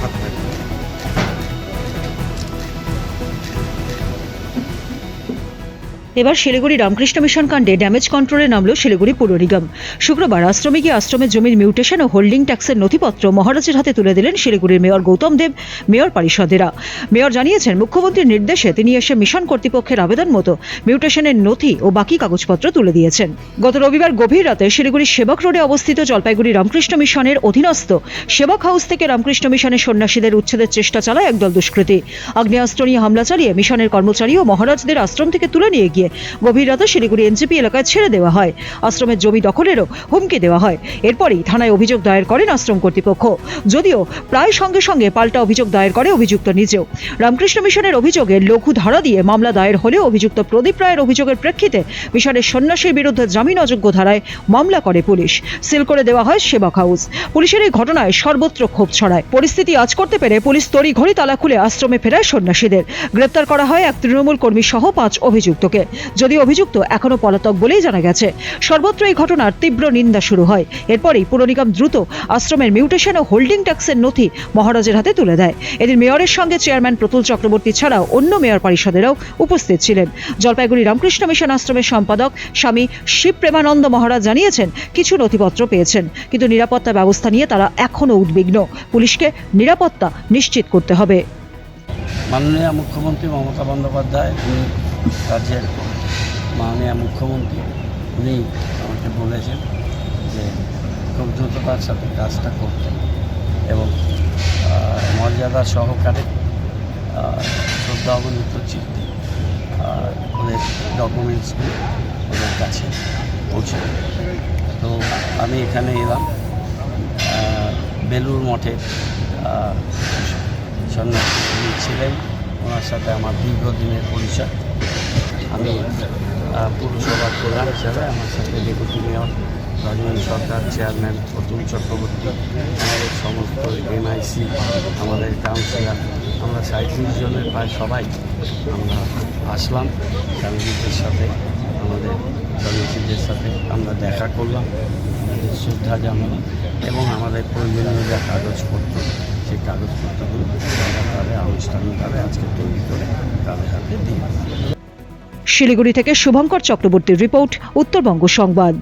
হাত এবার শিলিগুড়ি রামকৃষ্ণ মিশন কাণ্ডে ড্যামেজ কন্ট্রোলে নামল শিলিগুড়ি পুর নিগম। শুক্রবার আশ্রমে গিয়ে আশ্রমের জমির মিউটেশন ও হোল্ডিং ট্যাক্সের নথিপত্র মহারাজের হাতে তুলে দিলেন শিলিগুড়ির মেয়র গৌতম দেব, মেয়র পরিষদেরা। মেয়র জানিয়েছেন, মুখ্যমন্ত্রীর নির্দেশে তিনি এসে মিশন কর্তৃপক্ষের আবেদন মতো মিউটেশনের নথি ও বাকি কাগজপত্র তুলে দিয়েছেন। গত রবিবার গভীর রাতে শিলিগুড়ির সেবক রোডে অবস্থিত জলপাইগুড়ি রামকৃষ্ণ মিশনের অধীনস্থ সেবক হাউস থেকে রামকৃষ্ণ মিশনের সন্ন্যাসীদের উচ্ছেদের চেষ্টা চালায় একদল দুষ্কৃতী। আগ্নেয়াস্ত্র নিয়ে হামলা চালিয়ে মিশনের কর্মচারী ও মহারাজদের আশ্রম থেকে তুলে নিয়ে গিয়ে গভীর রাতে শিলিগুড়ি এনজিপি এলাকায় ছেড়ে দেওয়া হয়। আশ্রমের জমি দখলেরও হুমকি দেওয়া হয়। এরপরেই থানায় অভিযোগ দায়ের করেন আশ্রম কর্তৃপক্ষ। যদিও প্রায় সঙ্গে সঙ্গে পাল্টা অভিযোগ দায়ের করে অভিযুক্ত নিজেও। রামকৃষ্ণ মিশনের অভিযোগে লঘু ধারা দিয়ে মামলা দায়ের হলেও অভিযুক্ত প্রদীপ রায়ের অভিযোগের প্রেক্ষিতে মিশনের সন্ন্যাসীর বিরুদ্ধে জামিন অযোগ্য ধারায় মামলা করে পুলিশ। সিল করে দেওয়া হয় সেবক হাউস। পুলিশের এই ঘটনায় সর্বত্র ক্ষোভ ছড়ায়। পরিস্থিতি আজ করতে পেরে পুলিশ তড়িঘড়ি তালা খুলে আশ্রমে ফেরায় সন্ন্যাসীদের। গ্রেপ্তার করা হয় এক তৃণমূল কর্মী সহ পাঁচ অভিযুক্তকে। যদি অভিযুক্ত এখনও পলাতক বলেই জানা গেছে। সর্বত্র এই ঘটনার তীব্র নিন্দা শুরু হয়। এরপরেই পুর নিগম দ্রুত আশ্রমের মিউটেশন ও হোল্ডিং ট্যাক্সের নথি মহারাজের হাতে তুলে দেয়। এদিন মেয়রের সঙ্গে চেয়ারম্যান প্রতুল চক্রবর্তী ছাড়াও অন্য মেয়র পরিষদেরাও উপস্থিত ছিলেন। জলপাইগুড়ি রামকৃষ্ণ মিশন আশ্রমের সম্পাদক স্বামী শিব প্রেমানন্দ মহারাজ জানিয়েছেন, কিছু নথিপত্র পেয়েছেন, কিন্তু নিরাপত্তা ব্যবস্থা নিয়ে তারা এখনও উদ্বিগ্ন। পুলিশকে নিরাপত্তা নিশ্চিত করতে হবে। মাননীয় মুখ্যমন্ত্রী মমতা বন্দ্যোপাধ্যায় রাজ্যের মাননীয় মুখ্যমন্ত্রী, উনি আমাকে বলেছেন যে খুব দ্রুততার সাথে কাজটা করতে এবং মর্যাদা সহকারে শ্রদ্ধা অবনীত চিত্তে ওদের ডকুমেন্টসগুলো ওদের কাছে পৌঁছে তো আমি এখানে এলাম বেলুর মঠে সন্ন্যাসী ছিলেন ওনার সাথে আমার দীর্ঘদিনের পরিচয়। আমি আহ, পুরসভার প্রধান হিসাবে আমার সাথে deputy mayor Rajani Sarkar chairman Atul Chakraborty আমাদের সমস্ত এনআইসি আমাদের কাউন্সিলর আমরা সাঁত্রিশ জনের প্রায় সবাই আমরা আসলাম। স্বামীজিদের সাথে আমাদের স্বামীজিদের সাথে আমরা দেখা করলাম। শ্রদ্ধা জানালাম এবং আমাদের প্রয়োজনীয় যা কাগজপত্র সেই কাগজপত্রগুলো তাদের আনুষ্ঠানিকভাবে আজকে তৈরি করে তাদের হাতে দিয়ে শিলিগুড়ি থেকে শুভঙ্কর চক্রবর্তীর রিপোর্ট, উত্তরবঙ্গ সংবাদ।